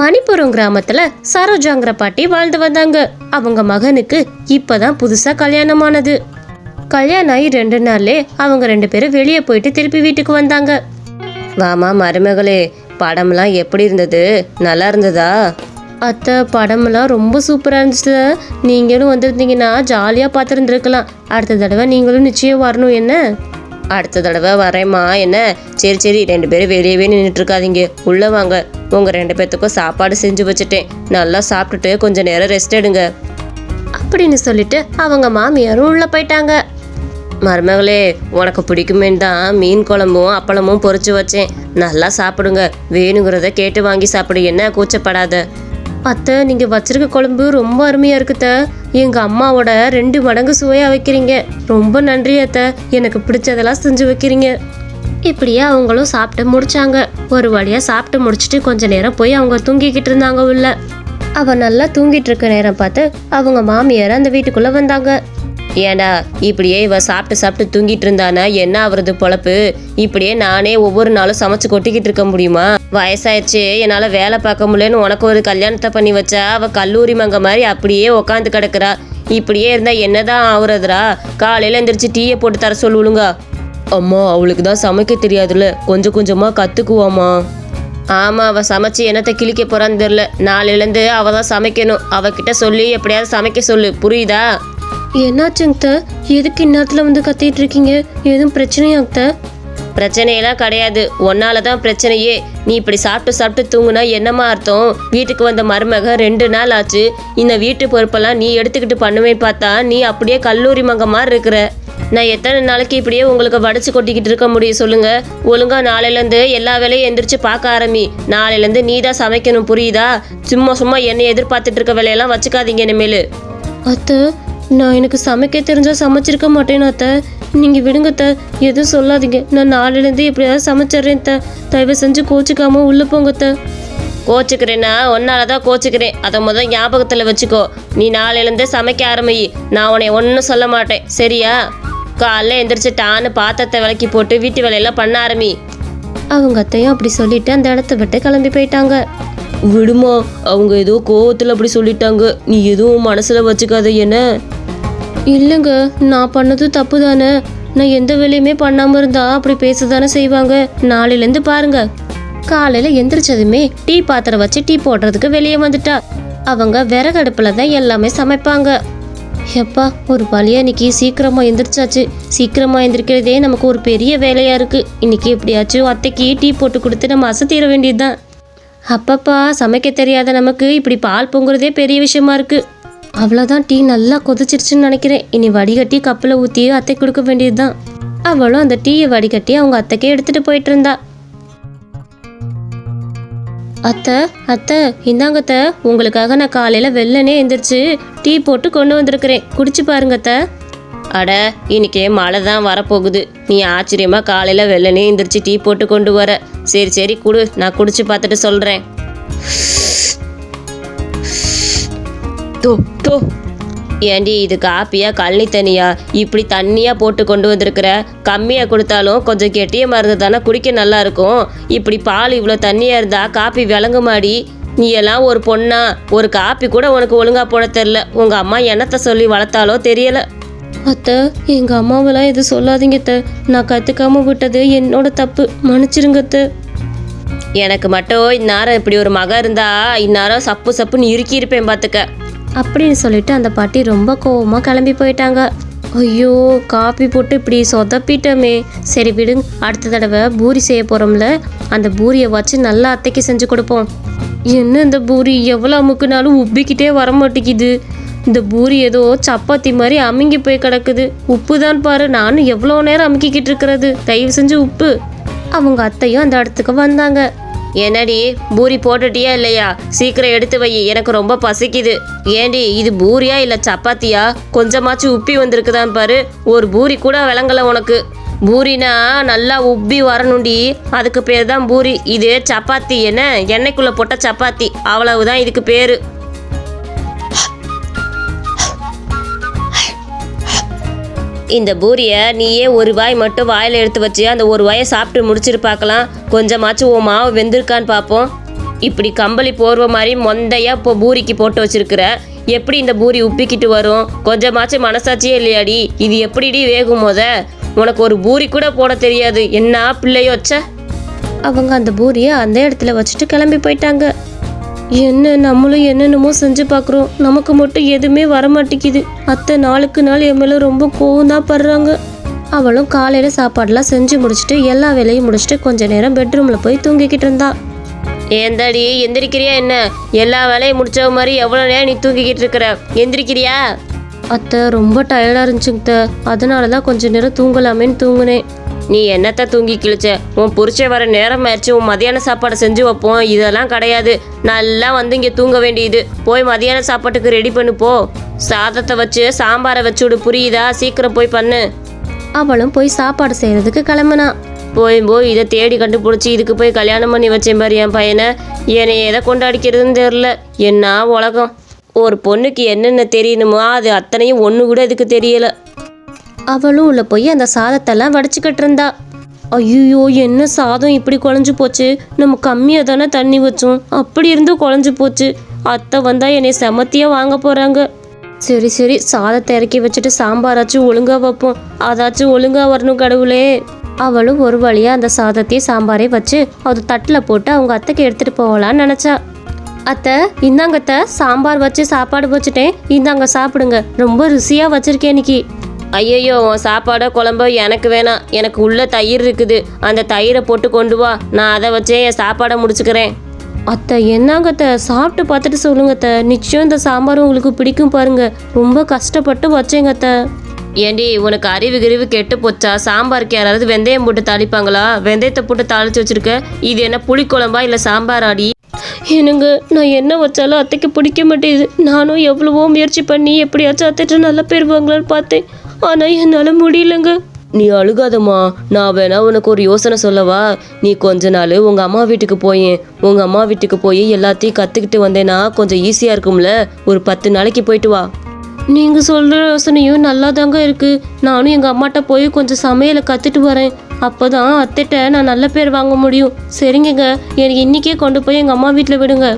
மணிப்புரம் கிராமத்துல சரோஜாங்கிற பாட்டி வாழ்ந்து வந்தாங்க. அவங்க மகனுக்கு இப்பதான் புதுசா கல்யாணமானது. கல்யாணம் ஆகி ரெண்டு நாள்லே அவங்க ரெண்டு பேரும் வெளியே போயிட்டு திருப்பி வீட்டுக்கு வந்தாங்க. வாமா மருமகளே படம்லாம் எப்படி இருந்தது? நல்லா இருந்ததா? அத்தை படமெல்லாம் ரொம்ப சூப்பராக இருந்துச்சு நீங்களும் வந்திருந்தீங்கன்னா ஜாலியாக பார்த்துருந்துருக்கலாம். அடுத்த தடவை நீங்களும் நிச்சயம் வரணும் என்ன? அடுத்த தடவை வரேம்மா என்ன? சரி சரி ரெண்டு பேரும் வெளியவே நின்றுட்டு இருக்காதீங்க. உள்ளே வாங்க. உங்கள் ரெண்டு பேர்த்துக்கும் சாப்பாடு செஞ்சு வச்சுட்டேன். நல்லா சாப்பிட்டுட்டு கொஞ்சம் நேரம் ரெஸ்ட் எடுங்க. அப்படின்னு சொல்லிட்டு அவங்க மாமியாரும் உள்ளே போயிட்டாங்க. மருமகளே உனக்கு பிடிக்குமேன்னு தான் மீன் குழம்பும் அப்பளமும் பொறிச்சு வச்சேன். நல்லா சாப்பிடுங்க. வேணுங்கிறத கேட்டு வாங்கி சாப்பிடு. என்ன கூச்சப்படாத. அத்தை நீங்கள் வச்சிருக்க குழம்பு ரொம்ப அருமையாக இருக்குத்த எங்கள் அம்மாவோட ரெண்டு மடங்கு சுவையாக வைக்கிறீங்க. ரொம்ப நன்றி அத்தை. எனக்கு பிடிச்சதெல்லாம் செஞ்சு வைக்கிறீங்க. இப்படியே அவங்களும் சாப்பிட்டு முடிச்சாங்க. ஒரு வழியாக சாப்பிட்டு முடிச்சிட்டு கொஞ்ச நேரம் போய் அவங்க தூங்கிக்கிட்டு இருந்தாங்க உள்ள. அவ நல்லா தூங்கிட்டு இருக்க நேரம் பார்த்து அவங்க மாமியார் அந்த வீட்டுக்குள்ள வந்தாங்க. ஏண்டா இப்படியே இவ சாப்பிட்டு சாப்பிட்டு தூங்கிட்டு இருந்தானா? என்ன ஆகுறது பொழப்பு? இப்படியே நானே ஒவ்வொரு நாளும் சமைச்சு கொட்டிக்கிட்டு இருக்க முடியுமா? வயசாயிடுச்சு என்னால் வேலை பார்க்க முடியலன்னு உனக்கு ஒரு கல்யாணத்தை பண்ணி வச்சா அவ கல்லூரி மங்க மாதிரி அப்படியே உக்காந்து கிடக்குறா. இப்படியே இருந்தா என்னதான் ஆகுறதுரா காலையில எந்திரிச்சு டீயை போட்டு தர சொல்லுங்க. அம்மா அவளுக்கு தான் சமைக்க தெரியாதுல்ல. கொஞ்சம் கொஞ்சமா கத்துக்குவாமா ஆமா அவ சமைச்சு என்னத்தை கிழிக்க போறான்னு தெரியல. நாளையிலேருந்து அவ தான் சமைக்கணும். அவகிட்ட சொல்லி எப்படியாவது சமைக்க சொல்லு. புரியுதா? என்னாச்சுங்க எதுக்கு இந்நேரத்தில் வந்து கத்திட்டு இருக்கீங்க? எதுவும் பிரச்சனையாங்க பிரச்சனையெல்லாம் கிடையாது. ஒன்னால தான் பிரச்சனையே. நீ இப்படி சாப்பிட்டு சாப்பிட்டு தூங்குனா என்னமா அர்த்தம்? வீட்டுக்கு வந்த மருமக ரெண்டு நாள் ஆச்சு. இந்த வீட்டு பொறுப்பெல்லாம் நீ எடுத்துக்கிட்டு பண்ணுவே பார்த்தா நீ அப்படியே கல்லூரி மங்க மாதிரி இருக்கிற. நான் எத்தனை நாளைக்கு இப்படியே உங்களுக்கு வடிச்சு கொட்டிக்கிட்டு இருக்க முடியும் சொல்லுங்க. ஒழுங்கா நாளையிலேருந்து எல்லா வேலையும் எந்திரிச்சு பார்க்க ஆரம்பி. நாளையிலேருந்து நீ தான் சமைக்கணும் புரியுதா? சும்மா சும்மா என்னை எதிர்பார்த்துட்டு இருக்க வேலையெல்லாம் வச்சுக்காதீங்க இனிமேல். அத்தை நான் எனக்கு சமைக்க தெரிஞ்சா சமைச்சிருக்க மாட்டேன் அத்தை. நீங்க விடுங்க த எதுவும் சொல்லாதீங்க. நான் நாளையிலேருந்து எப்படியாவது சமைச்சிட்றேன் த தயவு செஞ்சு கோச்சிக்காம உள்ள போங்க த கோச்சுக்கிறேன்னா ஒன்னால தான் கோச்சுக்கிறேன். அதை முதல் ஞாபகத்தில் வச்சுக்கோ. நீ நாளையிலேருந்தே சமைக்க ஆரம்பி நான் உன்னை ஒன்றும் சொல்ல மாட்டேன். சரியா? காலைல எந்திரிச்சு டான்னு பாத்திரத்தை விளக்கி போட்டு வீட்டு வேலையெல்லாம் பண்ண ஆரம்பி. அவங்க அத்தையும் அப்படி சொல்லிட்டு அந்த இடத்த விட்டு கிளம்பி போயிட்டாங்க. விடுமா அவங்க ஏதோ கோவத்தில் அப்படி சொல்லிட்டாங்க. நீ எதுவும் மனசில் வச்சுக்காத என்ன? இல்லைங்க நான் பண்ணது தப்பு தானே நான் எந்த வேலையுமே பண்ணாமல் இருந்தா அப்படி பேச தானே செய்வாங்க. நாளையிலேருந்து பாருங்க. காலையில் எந்திரிச்சதுமே டீ பாத்திரம் வச்சு டீ போடுறதுக்கு வெளியே வந்துட்டா. அவங்க விறகடுப்பில் தான் எல்லாமே சமைப்பாங்க. எப்பா ஒரு வழியா இன்னைக்கு சீக்கிரமா எந்திரிச்சாச்சு. சீக்கிரமா எந்திரிக்கிறதே நமக்கு ஒரு பெரிய வேலையா இருக்கு. இன்னைக்கு எப்படியாச்சும் அத்தைக்கு டீ போட்டு கொடுத்து நம்ம அசத்திர வேண்டியதுதான். அப்பப்பா சமைக்க தெரியாத நமக்கு இப்படி பால் பொங்குறதே பெரிய விஷயமா இருக்கு. அவ்வளோதான் டீ நல்லா கொதிச்சிருச்சுன்னு நினைக்கிறேன். இனி வடிகட்டி கப்பில் ஊற்றி அத்தை கொடுக்க வேண்டியதுதான். அவளும் அந்த டீயை வடிகட்டி அவங்க அத்தைக்கே எடுத்துகிட்டு போயிட்டு இருந்தா. அத்தை அத்தை இந்தாங்கத்த உங்களுக்காக நான் காலையில் வெள்ளனே எந்திரிச்சு டீ போட்டு கொண்டு வந்திருக்கிறேன். குடிச்சு பாருங்க அத்தை. அட இன்னைக்கு மழை தான் வரப்போகுது. நீ ஆச்சரியமா காலையில் வெள்ளனே எந்திரிச்சு டீ போட்டு கொண்டு வர. சரி சரி குடு. நான் குடிச்சு பார்த்துட்டு சொல்கிறேன் தோ தோ ஏண்டி இது காப்பியா கழனி தண்ணியா? இப்படி தண்ணியாக போட்டு கொண்டு வந்திருக்கிற? கம்மியாக கொடுத்தாலும் கொஞ்சம் கெட்டிய மருந்து தானே குடிக்க நல்லா இருக்கும். இப்படி பால் இவ்வளோ தண்ணியாக இருந்தா காப்பி விளங்குமாடி? நீ எல்லாம் ஒரு பொண்ணா? ஒரு காப்பி கூட உனக்கு ஒழுங்கா போட தெரில உங்கள் அம்மா என்னத்தை சொல்லி வளர்த்தாலோ தெரியல. அத்தை எங்கள் அம்மாவெல்லாம் எதுவும் சொல்லாதீங்க அத்தை. நான் கற்றுக்காம விட்டது என்னோட தப்பு. மன்னிச்சிருங்க அத்தை. எனக்கு மட்டும் இந்நேரம் இப்படி ஒரு மக இருந்தா இந்நேரம் சப்பு சப்புன்னு இறுக்கி இருப்பேன் பார்த்துக்க அப்படின்னு சொல்லிட்டு அந்த பாட்டி ரொம்ப கோவமாக கிளம்பி போயிட்டாங்க. ஐயோ காப்பி போட்டு இப்படி சொதப்பிட்டோமே. சரி விடுங்க அடுத்த தடவை பூரி செய்ய போகிறோம்ல அந்த பூரியை வச்சு நல்லா அத்தைக்கு செஞ்சு கொடுப்போம். என்ன இந்த பூரி? எவ்வளோ அமுக்குனாலும் உப்பிக்கிட்டே வர மாட்டேங்குது இந்த பூரி ஏதோ சப்பாத்தி மாதிரி அமுங்கி போய் கிடக்குது. உப்பு தான் பாரு நானும் எவ்வளோ நேரம் அமுக்கிக்கிட்டு இருக்கிறது. தயவு செஞ்சு உப்பு. அவங்க அத்தையும் அந்த இடத்துக்கு வந்தாங்க. என்னடி பூரி போட்டுட்டியா இல்லையா? சீக்கிரம் எடுத்து வை எனக்கு ரொம்ப பசிக்குது. ஏண்டி இது பூரியா இல்ல சப்பாத்தியா? கொஞ்சமாச்சும் உப்பி வந்திருக்குதான் பாரு. ஒரு பூரி கூட விளங்கல உனக்கு. பூரினா நல்லா உப்பி வரணுண்டி அதுக்கு பேர் தான் பூரி. இது சப்பாத்தி என்ன? எண்ணெய்க்குள்ள போட்ட சப்பாத்தி. அவ்வளவுதான் இதுக்கு பேரு. இந்த பூரியை நீயே ஒரு வாய் மட்டும் வாயில் எடுத்து வச்சு அந்த ஒரு வாயை சாப்பிட்டு முடிச்சிட்டு பார்க்கலாம். கொஞ்சமாச்சும் உன் மாவு வெந்திருக்கான்னு பார்ப்போம். இப்படி கம்பளி போர்வை மாதிரி மொந்தையா இப்போ பூரிக்கு போட்டு வச்சிருக்கிற. எப்படி இந்த பூரி உப்பிக்கிட்டு வரும்? கொஞ்சமாச்சும் மனசாட்சியே இல்லையாடி? இது எப்படிடி வேகும் மொத? உனக்கு ஒரு பூரி கூட போட தெரியாது. என்ன பிள்ளையோச்ச அவங்க அந்த பூரியை அந்த இடத்துல வச்சுட்டு கிளம்பி போயிட்டாங்க. என்ன நம்மளும் என்னென்னமோ செஞ்சு பார்க்குறோம். நமக்கு மட்டும் எதுவுமே வர மாட்டேங்குது அத்தை நாளுக்கு நாள் என் மேலே ரொம்ப கோவம் தான் படுறாங்க. அவளும் காலையில் சாப்பாடெல்லாம் செஞ்சு முடிச்சுட்டு எல்லா வேலையும் முடிச்சுட்டு கொஞ்ச நேரம் பெட்ரூமில் போய் தூங்கிக்கிட்டு இருந்தா. ஏந்தாடி எந்திரிக்கிறியா என்ன? எல்லா வேலையும் முடிச்ச மாதிரி எவ்வளோ நேரம் நீ தூங்கிக்கிட்டு இருக்கிற? எந்திரிக்கிறியா? அத்தை ரொம்ப டயர்டாக இருந்துச்சுங்க அதனால தான் கொஞ்ச நேரம் தூங்கலாமேன்னு தூங்குனேன். நீ என்னத்த தூங்கி கிழிச்ச? உன் புருஷன் வர நேரம் ஆயிடுச்சு உன் மதியான சாப்பாடு செஞ்சு வைப்போம். இதெல்லாம் கிடையாது. நல்லா வந்து இங்கே தூங்க வேண்டியது. போய் மதியான சாப்பாட்டுக்கு ரெடி பண்ணு போ. சாதத்தை வச்சு சாம்பாரை வச்சு விடு புரியுதா? சீக்கிரம் போய் பண்ணு. அவளும் போய் சாப்பாடு செய்யறதுக்கு கிளம்புனா. போய் போய் இதை தேடி கண்டுபிடிச்சி இதுக்கு போய் கல்யாணம் பண்ணி வச்சேன் பாரு என் பையனை. என்னை எதை கொண்டாடிக்கிறதுன்னு தெரில என்ன உலகம். ஒரு பொண்ணுக்கு என்னென்ன தெரியணுமோ அது அத்தனையும் ஒன்று கூட இதுக்கு தெரியல. அவளும் உள்ள போய் அந்த சாதத்தெல்லாம் வடிச்சுக்கிட்டு இருந்தா. ஐயோ என்ன சாதம் இப்படி குழஞ்சு போச்சு? நம்ம கம்மியாக தானே தண்ணி வச்சோம். அப்படி இருந்தும் குழஞ்சு போச்சு. அத்தை வந்தால் என்னை செமத்தியே வாங்க போகிறாங்க சரி சரி சாதத்தை இறக்கி வச்சுட்டு சாம்பாராச்சும் ஒழுங்காக வைப்போம். அதாச்சும் ஒழுங்காக வரணும் கடவுளே. அவளும் ஒரு வழியாக அந்த சாதத்தையும் சாம்பாரே வச்சு அது தட்டில் போட்டு அவங்க அத்தைக்கு எடுத்துகிட்டு போகலான்னு நினச்சா. அத்தை இந்தாங்க அத்தை சாம்பார் வச்சு சாப்பாடு வச்சுட்டேன். இந்தாங்க சாப்பிடுங்க. ரொம்ப ருசியாக வச்சுருக்கேன் இன்னைக்கு. ஐயையோ உன் சாப்பாடோ குழம்போ எனக்கு வேணாம். எனக்கு உள்ள தயிர் இருக்குது. அந்த தயிரை போட்டு கொண்டு வா. நான் அதை வச்சே என் சாப்பாடை முடிச்சுக்கிறேன். அத்தை என்னங்கத்த சாப்பிட்டு பார்த்துட்டு சொல்லுங்கத்த நிச்சயம் இந்த சாம்பார் உங்களுக்கு பிடிக்கும் பாருங்க. ரொம்ப கஷ்டப்பட்டு வச்சேங்கத்த ஏண்டி உனக்கு அறிவு கிரிவு கெட்டு போச்சா? சாம்பாருக்கு யாராவது வெந்தயம் போட்டு தாளிப்பாங்களா? வெந்தயத்தை போட்டு தாளிச்சு வச்சிருக்க. இது என்ன புளிக்குழம்பா இல்லை சாம்பார் ஆடி எனக்கு நான் என்ன வச்சாலும் அத்தைக்கு பிடிக்க மாட்டேங்குது. நானும் எவ்வளவோ முயற்சி பண்ணி எப்படியாச்சும் அத்தைட்டு நல்லா பேர் பார்த்தேன். ஆனால் என்னால் முடியலங்க. நீ அழுகாதம்மா. நான் வேணா உனக்கு ஒரு யோசனை சொல்லவா? நீ கொஞ்ச நாள் உங்கள் அம்மா வீட்டுக்கு போயேன் உங்கள் அம்மா வீட்டுக்கு போய் எல்லாத்தையும் கற்றுக்கிட்டு வந்தேன்னா கொஞ்சம் ஈஸியாக இருக்கும்ல. ஒரு பத்து நாளைக்கு போயிட்டு வா. நீங்கள் சொல்கிற யோசனையும் நல்லா தாங்க இருக்குது நானும் எங்கள் அம்மாட்ட போய் கொஞ்சம் சமையலை கற்றுட்டு வரேன். அப்போ தான் அத்தைட்ட நான் நல்ல பேர் வாங்க முடியும். சரிங்கங்க. எனக்கு இன்றைக்கே கொண்டு போய் எங்கள் அம்மா வீட்டில் விடுங்க.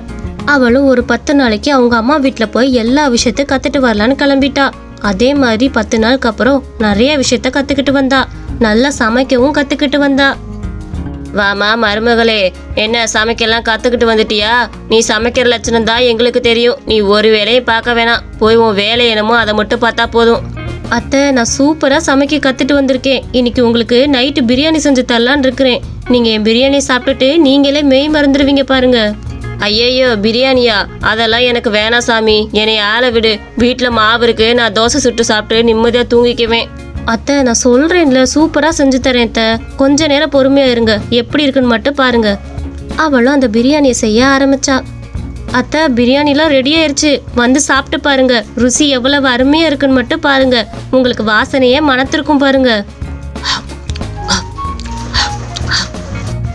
அவளும் ஒரு பத்து நாளைக்கு அவங்க அம்மா வீட்டில் போய் எல்லா விஷயத்தையும் கற்றுட்டு வரலான்னு கிளம்பிட்டா. அதே மாதிரி பத்து நாளுக்கு அப்புறம் நிறைய விஷயத்த கற்றுக்கிட்டு வந்தா. நல்லா சமைக்கவும் கற்றுக்கிட்டு வந்தா. வாமா மருமகளே என்ன சமைக்கலாம் கற்றுக்கிட்டு வந்துட்டியா? நீ சமைக்கிற லட்சணம் தான் எங்களுக்கு தெரியும். நீ ஒரு வேலையும் பார்க்க வேணாம். போய் உன் வேலை என்னமோ அதை மட்டும் பார்த்தா போதும். அத்தை நான் சூப்பராக சமைக்க கற்றுட்டு வந்திருக்கேன். இன்னைக்கு உங்களுக்கு நைட்டு பிரியாணி செஞ்சு தரலான்னு இருக்கிறேன். நீங்கள் என் பிரியாணி சாப்பிட்டுட்டு நீங்களே மெய் மறந்துடுவீங்க பாருங்க. ஐயையோ பிரியாணியா? அதெல்லாம் எனக்கு வேணாம் சாமி. என்னை ஆள விடு. வீட்டில் மாவு இருக்கு. நான் தோசை சுட்டு சாப்பிட்டு நிம்மதியாக தூங்கிக்குவேன். அத்தை நான் சொல்கிறேன்ல சூப்பராக செஞ்சு தரேன் அத்தை. கொஞ்ச நேரம் பொறுமையாக இருங்க. எப்படி இருக்குன்னு மட்டும் பாருங்க. அவளும் அந்த பிரியாணியை செய்ய ஆரம்பிச்சா. அத்தை பிரியாணிலாம் ரெடி ஆயிடுச்சு வந்து சாப்பிட்டு பாருங்க. ருசி எவ்வளவு அருமையாக இருக்குன்னு மட்டும் பாருங்க. உங்களுக்கு வாசனையே மனத்திற்கும் பாருங்க.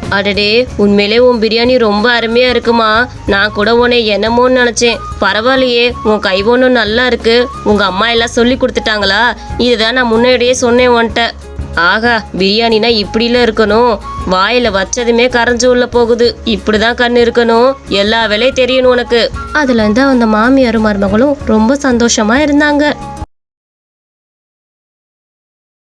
அடடே உண்மையிலே உன் பிரியாணி ரொம்ப அருமையா இருக்குமா? நான் கூட உன்னை என்னமோன்னு நினைச்சேன். பரவாயில்லையே உன் கை ஒன்றும் நல்லா இருக்கு. உங்க அம்மா எல்லாம் சொல்லி கொடுத்துட்டாங்களா? இதுதான் நான் முன்னாடியே சொன்னேன் உன்கிட்ட. ஆகா பிரியாணினா இப்படிலாம் இருக்கணும். வாயில வச்சதுமே கரைஞ்சு உள்ள போகுது. இப்படிதான் கண்ணு இருக்கணும். எல்லா வேலையும் தெரியணும் உனக்கு. அதுல இருந்து அந்த மாமியாரும் மருமகளும் ரொம்ப சந்தோஷமா இருந்தாங்க.